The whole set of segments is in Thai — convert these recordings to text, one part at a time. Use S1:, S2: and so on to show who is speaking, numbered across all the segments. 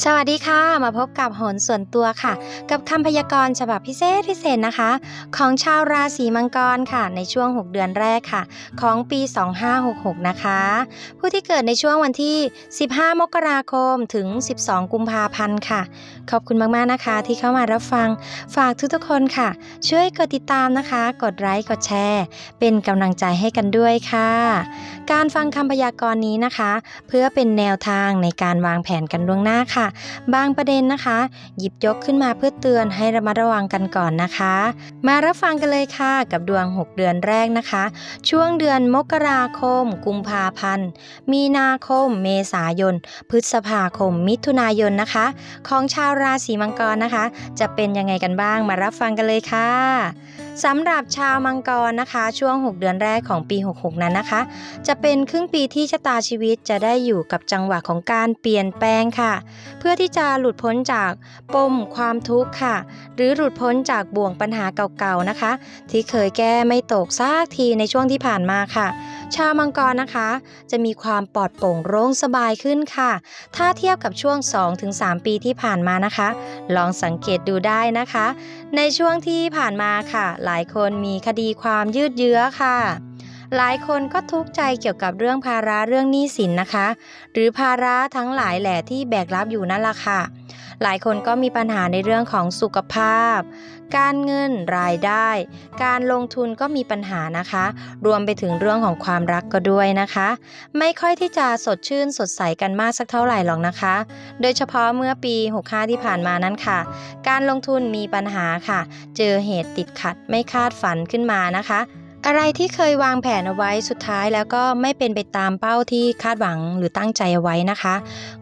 S1: สวัสดีค่ะ มาพบกับโหนส่วนตัวค่ะ กับคำพยากรณ์ฉบับพิเศษพิเศษนะคะ ของชาวราศีมังกรค่ะ ในช่วง 6 เดือนแรกค่ะ ของปี 2566 นะคะ ผู้ที่เกิดในช่วงวันที่ 15 มกราคมถึง 12 กุมภาพันธ์ค่ะ ขอบคุณมากๆนะคะ ที่เข้ามารับฟังฝากทุกๆคนค่ะ ช่วยกดติดตามนะคะ กดไลค์กดแชร์ เป็นกำลังใจให้กันด้วยค่ะ การฟังคำพยากรณ์นี้นะคะ เพื่อเป็นแนวทางในการวางแผนกันล่วงหน้าค่ะบางประเด็นนะคะ หยิบยกขึ้นมาเพื่อเตือนให้ระมัดระวังกันก่อนนะคะ มารับฟังกันเลยค่ะ กับดวง 6 เดือนแรกนะคะ ช่วงเดือนมกราคม กุมภาพันธ์ มีนาคม เมษายน พฤษภาคม มิถุนายนนะคะ ของชาวราศีมังกรนะคะ จะเป็นยังไงกันบ้างมารับฟังกันเลยค่ะสำหรับชาวมังกรนะคะ ช่วง 6 เดือนแรกของปี 66 นั้นนะคะ จะเป็นครึ่งปีที่ชะตาชีวิตจะได้อยู่กับจังหวะของการเปลี่ยนแปลงค่ะ เพื่อที่จะหลุดพ้นจากปมความทุกข์ค่ะ หรือหลุดพ้นจากบ่วงปัญหาเก่าๆนะคะ ที่เคยแก้ไม่ตกซากทีในช่วงที่ผ่านมาค่ะ ชาวมังกรนะคะ จะมีความปลอดโปร่งโล่งสบายขึ้นค่ะ ถ้าเทียบกับช่วง 2-3 ปีที่ผ่านมานะคะ ลองสังเกตดูได้นะคะ ในช่วงที่ผ่านมาค่ะ หลายคนมีคดีความยืดเยื้อค่ะหลายคนก็ทุกข์ใจเกี่ยวกับเรื่องภาระเรื่องหนี้สินนะคะ หรือภาระทั้งหลายแหล่ที่แบกรับอยู่นั่นละค่ะ หลายคนก็มีปัญหาในเรื่องของสุขภาพ การเงินรายได้ การลงทุนก็มีปัญหานะคะ รวมไปถึงเรื่องของความรักก็ด้วยนะคะ ไม่ค่อยที่จะสดชื่นสดใสกันมากสักเท่าไหร่หรอกนะคะ โดยเฉพาะเมื่อปี 65 ที่ผ่านมานั้นค่ะ การลงทุนมีปัญหาค่ะ เจอเหตุติดขัดไม่คาดฝันขึ้นมานะคะ อะไรที่เคยวางแผนเอาไว้สุดท้ายแล้วก็ไม่เป็นไปตามเป้าที่คาดหวังหรือตั้งใจเอาไว้นะคะ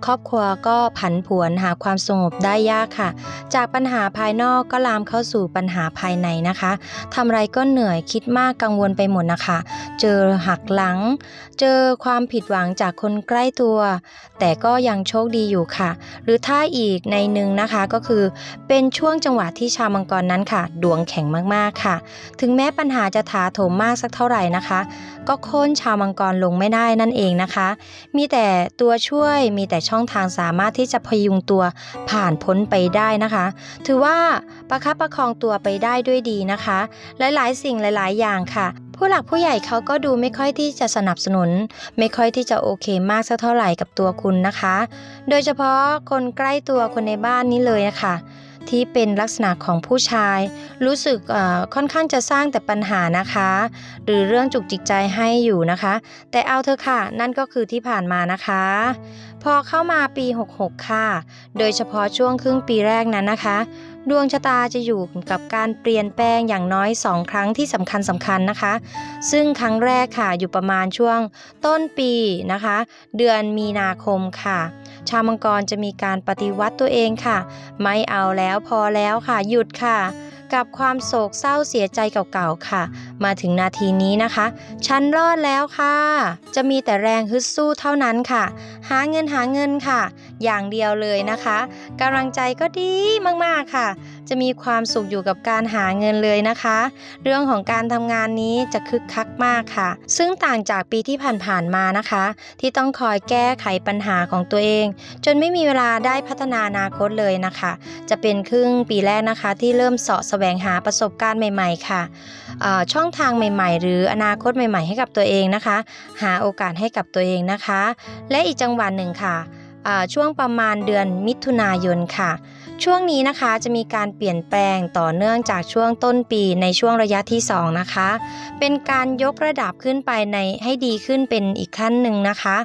S1: ครอบครัวก็ผันผวนหาความสงบได้ยากค่ะ จากปัญหาภายนอกก็ลามเข้าสู่ปัญหาภายในนะคะทำอะไรก็เหนื่อยคิดมากกังวลไปหมดนะคะ เจอหักหลัง เจอความผิดหวังจากคนใกล้ตัว แต่ก็ยังโชคดีอยู่ค่ะ หรือถ้าอีกในหนึ่งนะคะก็คือ เป็นช่วงจังหวะที่ชาวมังกรนั้นค่ะ ดวงแข็งมากๆค่ะ ถึงแม้ปัญหาจะถาโถมมากสักเท่าไหร่นะคะ ก็โค่นชาวมังกรลงไม่ได้นั่นเองนะคะ มีแต่ตัวช่วยมีแต่ช่องทางสามารถที่จะพยุงตัวผ่านพ้นไปได้นะคะ ถือว่าประคับประคองตัวไปได้ด้วยดีนะคะ หลายๆ สิ่งหลาย ๆ อย่างค่ะผู้หลักผู้ใหญ่เขาก็ดูไม่ค่อยที่จะสนับสนุน ไม่ค่อยที่จะโอเคมากสักเท่าไหร่กับตัวคุณนะคะ โดยเฉพาะคนใกล้ตัวคนในบ้านนี้เลยนะคะ ที่เป็นลักษณะของผู้ชาย รู้สึกค่อนข้างจะสร้างแต่ปัญหานะคะ หรือเรื่องจุกจิกใจให้อยู่นะคะ แต่เอาเถอะค่ะ นั่นก็คือที่ผ่านมานะคะพอเข้ามาปี 66 ค่ะ โดยเฉพาะช่วงครึ่งปีแรกนั้นนะคะ ดวงชะตาจะอยู่กับการเปลี่ยนแปลงอย่างน้อย 2 ครั้งที่สำคัญสำคัญนะคะ ซึ่งครั้งแรกค่ะอยู่ประมาณช่วงต้นปีนะคะ เดือนมีนาคมค่ะ ชาวมังกรจะมีการปฏิวัติตัวเองค่ะ ไม่เอาแล้วพอแล้วค่ะหยุดค่ะ กับความโศกเศร้าเสียใจเก่าๆค่ะ มาถึงนาทีนี้นะคะ ฉันรอดแล้วค่ะ จะมีแต่แรงฮึดสู้เท่านั้นค่ะ หาเงินหาเงินค่ะ อย่างเดียวเลยนะคะกำลังใจก็ดีมากๆค่ะจะมีความสุขอยู่กับการหาเงินเลยนะคะ เรื่องของการทำงานนี้จะคึกคักมากค่ะ ซึ่งต่างจากปีที่ผ่านๆมานะคะ ที่ต้องคอยแก้ไขปัญหาของตัวเอง จนไม่มีเวลาได้พัฒนาอนาคตเลยนะคะ จะเป็นครึ่งปีแรกนะคะ ที่เริ่มเสาะแสวงหาประสบการณ์ใหม่ ๆ ค่ะช่องทางใหม่ๆ หรืออนาคตใหม่ ๆ ให้กับตัวเองนะคะ หาโอกาสให้กับตัวเองนะคะ และอีกจังหวะหนึ่งค่ะช่วงประมาณเดือนมิถุนายนค่ะ ช่วงนี้นะคะจะมีการเปลี่ยนแปลงต่อเนื่องจากช่วงต้นปีในช่วงระยะที่ 2 นะคะ เป็นการยกระดับขึ้นไปในให้ดีขึ้นเป็นอีกขั้นหนึ่งนะคะ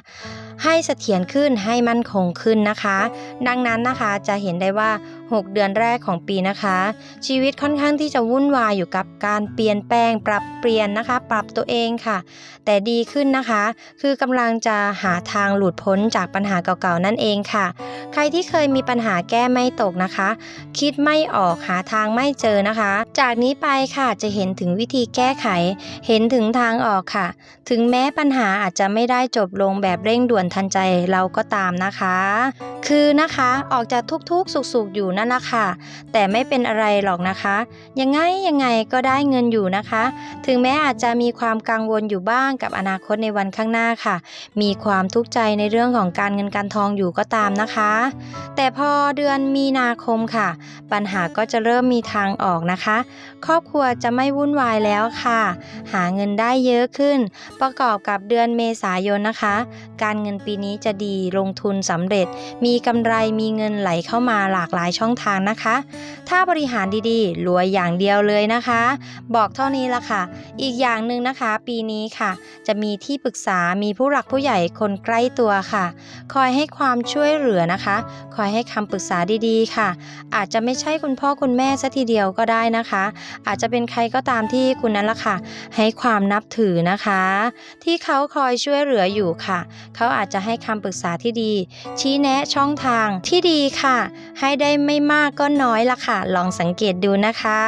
S1: ให้เสถียรขึ้นให้มั่นคงขึ้นนะคะ ดังนั้นนะคะจะเห็นได้ว่า 6 เดือนแรกของปีนะคะ ชีวิตค่อนข้างที่จะวุ่นวายอยู่กับการเปลี่ยนแปลง ปรับเปลี่ยนนะคะ ปรับตัวเองค่ะ แต่ดีขึ้นนะคะ คือกำลังจะหาทางหลุดพ้นจากปัญหาเก่าๆนั่นเองค่ะ ใครที่เคยมีปัญหาแก้ไม่ตกนะคะ คิดไม่ออกหาทางไม่เจอนะคะ จากนี้ไปค่ะจะเห็นถึงวิธีแก้ไข เห็นถึงทางออกค่ะ ถึงแม้ปัญหาอาจจะไม่ได้จบลงแบบเร่งด่วนนทันใจเราก็ตามนะคะ คือนะคะออกจากทุกๆสุขๆอยู่นั่นนะค่ะ แต่ไม่เป็นอะไรหรอกนะคะ ยังไงยังไงก็ได้เงินอยู่นะคะ ถึงแม้อาจจะมีความกังวลอยู่บ้างกับอนาคตในวันข้างหน้าค่ะ มีความทุกข์ใจในเรื่องของการเงินการทองอยู่ก็ตามนะคะ แต่พอเดือนมีนาคมค่ะ ปัญหาก็จะเริ่มมีทางออกนะคะ ครอบครัวจะไม่วุ่นวายแล้วค่ะ หาเงินได้เยอะขึ้น ประกอบกับเดือนเมษายนนะคะ การเงินปีนี้จะดีลงทุนสำเร็จ มีกำไรมีเงินไหลเข้ามาหลากหลายช่องทางนะคะ ถ้าบริหารดีๆรวยอย่างเดียวเลยนะคะ บอกเท่านี้ละค่ะ อีกอย่างหนึ่งนะคะ ปีนี้ค่ะ จะมีที่ปรึกษามีผู้หลักผู้ใหญ่คนใกล้ตัวค่ะ คอยให้ความช่วยเหลือนะคะ คอยให้คำปรึกษาดีๆค่ะ อาจจะไม่ใช่คุณพ่อคุณแม่ซะทีเดียวก็ได้นะคะ อาจจะเป็นใครก็ตามที่คุณนั้นละค่ะ ให้ความนับถือนะคะ ที่เขาคอยช่วยเหลืออยู่ค่ะ เขาอาจจะให้คำปรึกษาที่ดี ชี้แนะช่องทางที่ดีค่ะ ให้ได้ไม่มากก็น้อยละค่ะ ลองสังเกตดูนะคะ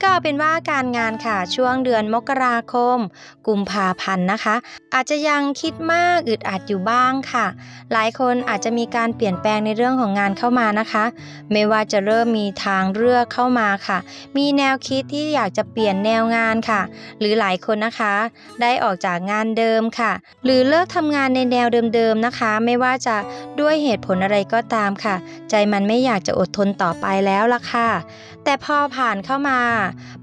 S1: ก็เอาเป็นว่าการงานค่ะช่วงเดือนมกราคม กุมภาพันธ์นะคะ อาจจะยังคิดมากอึดอัดอยู่บ้างค่ะ หลายคนอาจจะมีการเปลี่ยนแปลงในเรื่องของงานเข้ามานะคะ ไม่ว่าจะเริ่มมีทางเลือกเข้ามาค่ะ มีแนวคิดที่อยากจะเปลี่ยนแนวงานค่ะ หรือหลายคนนะคะ ได้ออกจากงานเดิมค่ะ หรือเลิกทำงานในแนวเดิมเดิมนะคะ ไม่ว่าจะด้วยเหตุผลอะไรก็ตามค่ะ ใจมันไม่อยากจะอดทนต่อไปแล้วล่ะค่ะ แต่พอผ่านเข้ามา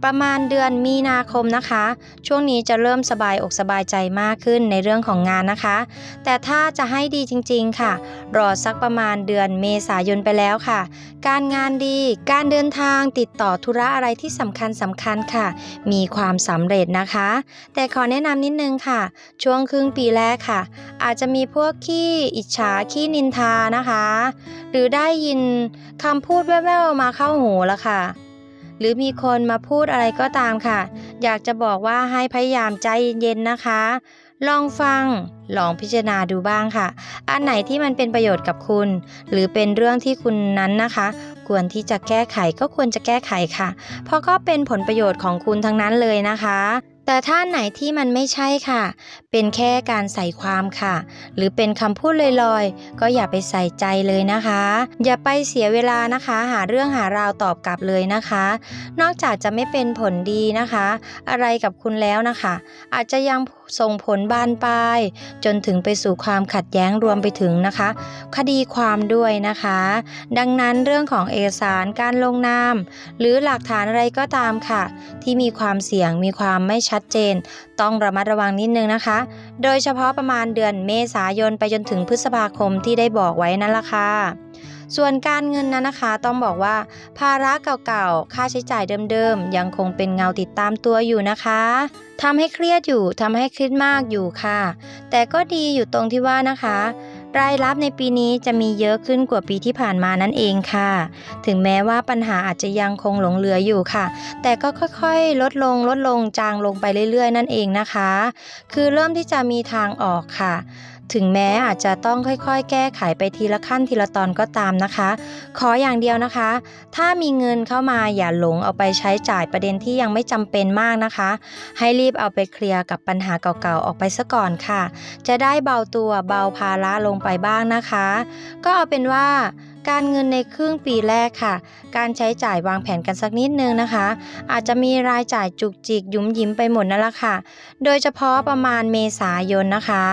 S1: ประมาณเดือนมีนาคมนะคะ ช่วงนี้จะเริ่มสบายอกสบายใจมากขึ้นในเรื่องของงานนะคะ แต่ถ้าจะให้ดีจริงๆค่ะ รอสักประมาณเดือนเมษายนไปแล้วค่ะ การงานดี การเดินทางติดต่อธุระอะไรที่สำคัญสำคัญค่ะ มีความสำเร็จนะคะ แต่ขอแนะนำนิดนึงค่ะ ช่วงครึ่งปีแรกค่ะ อาจจะมีพวกขี้อิจฉาขี้นินทานะคะ หรือได้ยินคำพูดแว่วๆมาเข้าหูแล้วค่ะ หรือมีคนมาพูดอะไรก็ตามค่ะ อยากจะบอกว่าให้พยายามใจเย็นๆนะคะ ลองฟัง ลองพิจารณาดูบ้างค่ะ อันไหนที่มันเป็นประโยชน์กับคุณ หรือเป็นเรื่องที่คุณนั้นนะคะ ควรที่จะแก้ไขก็ควรจะแก้ไขค่ะ เพราะก็เป็นผลประโยชน์ของคุณทั้งนั้นเลยนะคะ แต่ถ้าไหนที่มันไม่ใช่ค่ะ เป็นแค่การใส่ความค่ะ หรือเป็นคำพูดลอยๆ ก็อย่าไปใส่ใจเลยนะคะ อย่าไปเสียเวลานะคะ หาเรื่องหาราวตอบกลับเลยนะคะ นอกจากจะไม่เป็นผลดีนะคะ อะไรกับคุณแล้วนะคะ อาจจะยัง ส่งผลบานปลาย จนถึงไปสู่ความขัดแย้งรวมไปถึงนะคะ คดีความด้วยนะคะ ดังนั้นเรื่องของเอกสารการลงนาม หรือหลักฐานอะไรก็ตามค่ะ ที่มีความเสี่ยงมีความไม่ชัดเจน ต้องระมัดระวังนิดนึงนะคะ โดยเฉพาะประมาณเดือนเมษายนไปจนถึงพฤษภาคมที่ได้บอกไว้นั่นละค่ะ ส่วนการเงินนั้นนะคะ ต้องบอกว่า ภาระเก่าๆ ค่าใช้จ่ายเดิมๆ ยังคงเป็นเงาติดตามตัวอยู่นะคะทำให้เครียดอยู่ทำให้คิดมากอยู่ค่ะ แต่ก็ดีอยู่ตรงที่ว่านะคะ รายรับในปีนี้จะมีเยอะขึ้นกว่าปีที่ผ่านมานั่นเองค่ะ ถึงแม้ว่าปัญหาอาจจะยังคงหลงเหลืออยู่ค่ะ แต่ก็ค่อยๆ ลดลงลดลงจางลงไปเรื่อยๆ นั่นเองนะคะ คือเริ่มที่จะมีทางออกค่ะ ถึงแม้อาจจะต้องค่อยๆ แก้ไขไปทีละขั้นทีละตอนก็ตามนะคะ ขออย่างเดียวนะคะ ถ้ามีเงินเข้ามาอย่าหลงเอาไปใช้จ่ายประเด็นที่ยังไม่จำเป็นมากนะคะ ให้รีบเอาไปเคลียร์กับปัญหาเก่าๆออกไปซะก่อนค่ะ จะได้เบาตัวเบาภาระลงไปบ้างนะคะ ก็เอาเป็นว่า การเงินในครึ่งปีแรกค่ะ การใช้จ่ายวางแผนกันสักนิดนึงนะคะ อาจจะมีรายจ่ายจุกจิกยุมยิ้มไปหมดนั่นแหละค่ะ โดยเฉพาะประมาณเมษายนนะคะ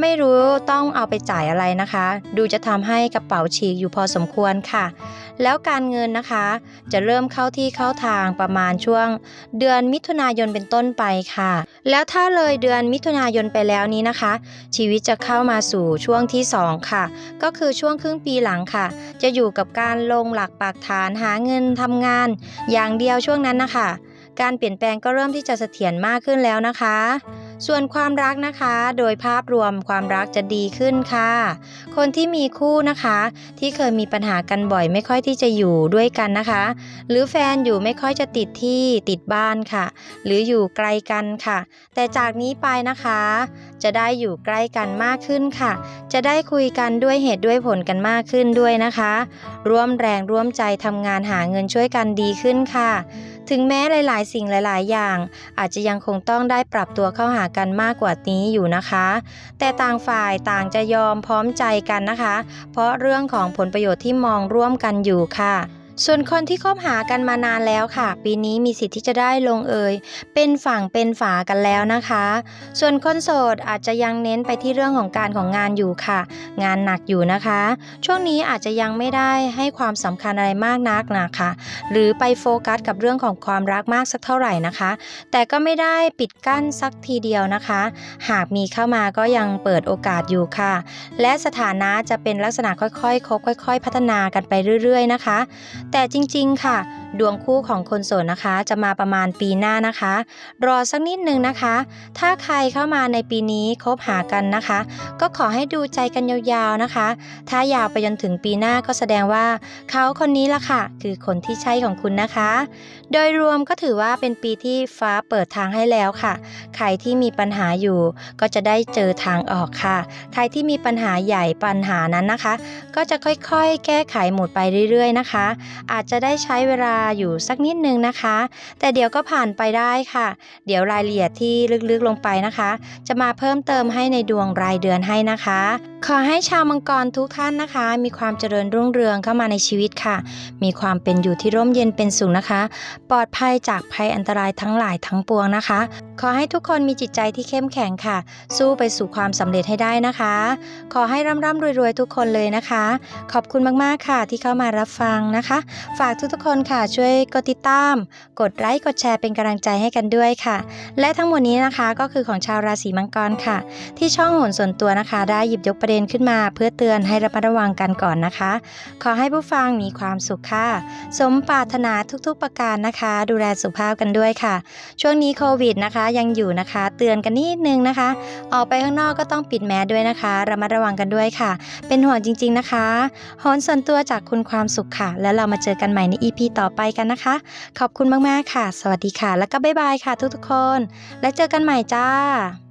S1: ไม่รู้ต้องเอาไปจ่ายอะไรนะคะ ดูจะทำให้กระเป๋าฉีกอยู่พอสมควรค่ะ แล้วการเงินนะคะ จะเริ่มเข้าที่เข้าทางประมาณช่วง เดือนมิถุนายนเป็นต้นไปค่ะ แล้วถ้าเลยเดือนมิถุนายนไปแล้วนี้นะคะ ชีวิตจะเข้ามาสู่ช่วงที่ 2 ค่ะ ก็คือช่วงครึ่งปีหลังค่ะจะอยู่กับการลงหลักปักฐานหาเงินทำงาน อย่างเดียวช่วงนั้นนะคะ การเปลี่ยนแปลงก็เริ่มที่จะเสถียรมากขึ้นแล้วนะคะ ส่วนความรักนะคะ โดยภาพรวมความรักจะดีขึ้นค่ะ คนที่มีคู่นะคะ ที่เคยมีปัญหากันบ่อยไม่ค่อยที่จะอยู่ด้วยกันนะคะ หรือแฟนอยู่ไม่ค่อยจะติดที่ติดบ้านค่ะ หรืออยู่ไกลกันค่ะ แต่จากนี้ไปนะคะ จะได้อยู่ใกล้กันมากขึ้นค่ะ จะได้คุยกันด้วยเหตุด้วยผลกันมากขึ้นด้วยนะคะ ร่วมแรงร่วมใจทำงานหาเงินช่วยกันดีขึ้นค่ะ ถึงแม้หลาย ๆ สิ่งหลาย ๆ อย่าง อาจจะยังคงต้องได้ปรับตัวเข้าหากันมากกว่านี้อยู่นะคะ แต่ต่างฝ่ายต่างจะยอมพร้อมใจกันนะคะ เพราะเรื่องของผลประโยชน์ที่มองร่วมกันอยู่ค่ะ ส่วนคนที่คบหากันมานานแล้วค่ะ ปีนี้มีสิทธิ์ที่จะได้ลงเอยเป็นฝั่งเป็นฝากันแล้วนะคะ ส่วนคนโสดอาจจะยังเน้นไปที่เรื่องของการของงานอยู่ค่ะ งานหนักอยู่นะคะ ช่วงนี้อาจจะยังไม่ได้ให้ความสำคัญอะไรมากนักนะคะ หรือไปโฟกัสกับเรื่องของความรักมากสักเท่าไหร่นะคะ แต่ก็ไม่ได้ปิดกั้นสักทีเดียวนะคะ หากมีเข้ามาก็ยังเปิดโอกาสอยู่ค่ะ และสถานะจะเป็นลักษณะค่อยๆคบค่อย ๆ พัฒนากันไปเรื่อย ๆ นะคะแต่จริงๆค่ะดวงคู่ของคนโสดนะคะ จะมาประมาณปีหน้านะคะ รอสักนิดนึงนะคะ ถ้าใครเข้ามาในปีนี้คบหากันนะคะ ก็ขอให้ดูใจกันยาวๆนะคะ ถ้ายาวไปจนถึงปีหน้าก็แสดงว่าเขาคนนี้ละค่ะ คือคนที่ใช่ของคุณนะคะ โดยรวมก็ถือว่าเป็นปีที่ฟ้าเปิดทางให้แล้วค่ะ ใครที่มีปัญหาอยู่ ก็จะได้เจอทางออกค่ะ ใครที่มีปัญหาใหญ่ปัญหานั้นนะคะ ก็จะค่อยๆ แก้ไขหมดไปเรื่อยๆนะคะ อาจจะได้ใช้เวลาอยู่สักนิดนึงนะคะ แต่เดี๋ยวก็ผ่านไปได้ค่ะ เดี๋ยวรายละเอียดที่ลึกๆลงไปนะคะ จะมาเพิ่มเติมให้ในดวงรายเดือนให้นะคะ ขอให้ชาวมังกรทุกท่านนะคะ มีความเจริญรุ่งเรืองเข้ามาในชีวิตค่ะ มีความเป็นอยู่ที่ร่มเย็นเป็นสุขนะคะ ปลอดภัยจากภัยอันตรายทั้งหลายทั้งปวงนะคะ ขอให้ทุกคนมีจิตใจที่เข้มแข็งค่ะ สู้ไปสู่ความสำเร็จให้ได้นะคะ ขอให้ร่ำร่ำรวยๆทุกคนเลยนะคะ ขอบคุณมากๆค่ะที่เข้ามารับฟังนะคะ ฝากทุกๆคนค่ะช่วยกดติดตาม กดไลค์กดแชร์เป็นกำลังใจให้กันด้วยค่ะ และทั้งหมดนี้นะคะก็คือของชาวราศีมังกรค่ะ ที่ช่องโหนส่วนตัวนะคะ ได้หยิบยกประเด็นขึ้นมา เพื่อเตือนให้ระมัดระวังกันก่อนนะคะ ขอให้ผู้ฟังมีความสุขค่ะ สมปรารถนาทุกๆประการนะคะ ดูแลสุขภาพกันด้วยค่ะ ช่วงนี้โควิดนะคะ ยังอยู่นะคะ เตือนกันนิดนึงนะคะ ออกไปข้างนอกก็ต้องปิดแมสด้วยนะคะ ระมัดระวังกันด้วยค่ะ เป็นห่วงจริง ๆนะคะโหนส่วนตัวจากคุณความสุขค่ะ แล้วเรามาเจอกันใหม่ใน EP ต่อไปกันนะคะ ขอบคุณมากๆค่ะ สวัสดีค่ะ แล้วก็บ๊ายบายค่ะทุกๆคน และเจอกันใหม่จ้า